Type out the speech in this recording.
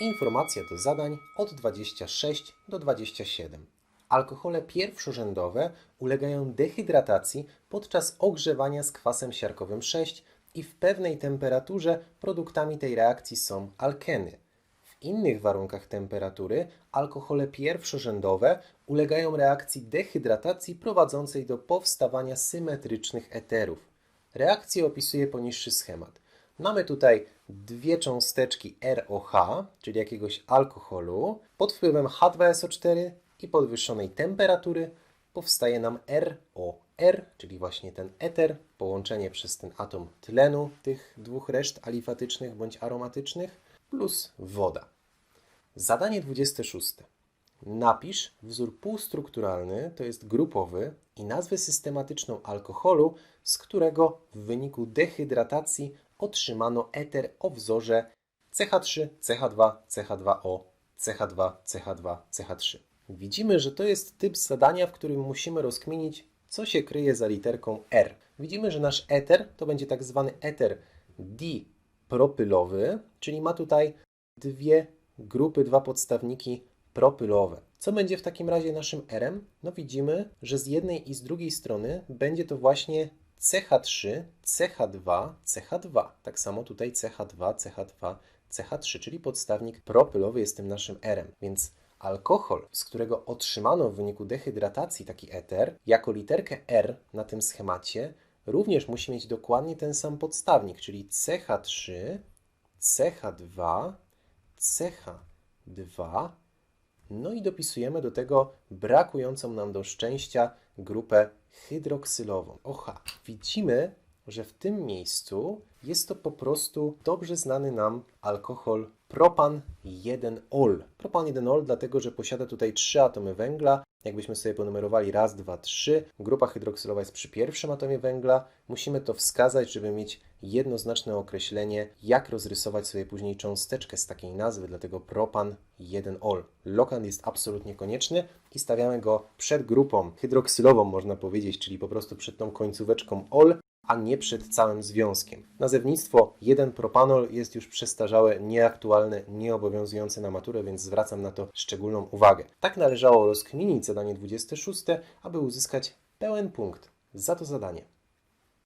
Informacja do zadań od 26 do 27. Alkohole pierwszorzędowe ulegają dehydratacji podczas ogrzewania z kwasem siarkowym 6 i w pewnej temperaturze produktami tej reakcji są alkeny. W innych warunkach temperatury alkohole pierwszorzędowe ulegają reakcji dehydratacji prowadzącej do powstawania symetrycznych eterów. Reakcję opisuje poniższy schemat. Mamy tutaj dwie cząsteczki ROH, czyli jakiegoś alkoholu. Pod wpływem H2SO4 i podwyższonej temperatury powstaje nam ROR, czyli właśnie ten eter, połączenie przez ten atom tlenu tych dwóch reszt alifatycznych bądź aromatycznych, plus woda. Zadanie 26. Napisz wzór półstrukturalny, to jest grupowy, i nazwę systematyczną alkoholu, z którego w wyniku dehydratacji otrzymano eter o wzorze CH3, CH2, CH2O, CH2, CH2, CH3. Widzimy, że to jest typ zadania, w którym musimy rozkminić, co się kryje za literką R. Widzimy, że nasz eter to będzie tak zwany eter dipropylowy, czyli ma tutaj dwie grupy, dwa podstawniki propylowe. Co będzie w takim razie naszym R-em? No widzimy, że z jednej i z drugiej strony będzie to właśnie CH3, CH2, CH2. Tak samo tutaj CH2, CH2, CH3, czyli podstawnik propylowy jest tym naszym R-em. Więc alkohol, z którego otrzymano w wyniku dehydratacji taki eter, jako literkę R na tym schemacie, również musi mieć dokładnie ten sam podstawnik, czyli CH3, CH2, CH2, no i dopisujemy do tego brakującą nam do szczęścia grupę hydroksylową. Oha, widzimy, że w tym miejscu jest to po prostu dobrze znany nam alkohol propan 1-ol. Propan 1-ol dlatego, że posiada tutaj trzy atomy węgla. Jakbyśmy sobie ponumerowali raz, dwa, trzy, grupa hydroksylowa jest przy pierwszym atomie węgla. Musimy to wskazać, żeby mieć jednoznaczne określenie, jak rozrysować sobie później cząsteczkę z takiej nazwy, dlatego propan 1-ol. Lokand jest absolutnie konieczny i stawiamy go przed grupą hydroksylową, można powiedzieć, czyli po prostu przed tą końcóweczką ol, a nie przed całym związkiem. Nazewnictwo 1-propanol jest już przestarzałe, nieaktualne, nieobowiązujące na maturę, więc zwracam na to szczególną uwagę. Tak należało rozkminić zadanie 26, aby uzyskać pełen punkt za to zadanie.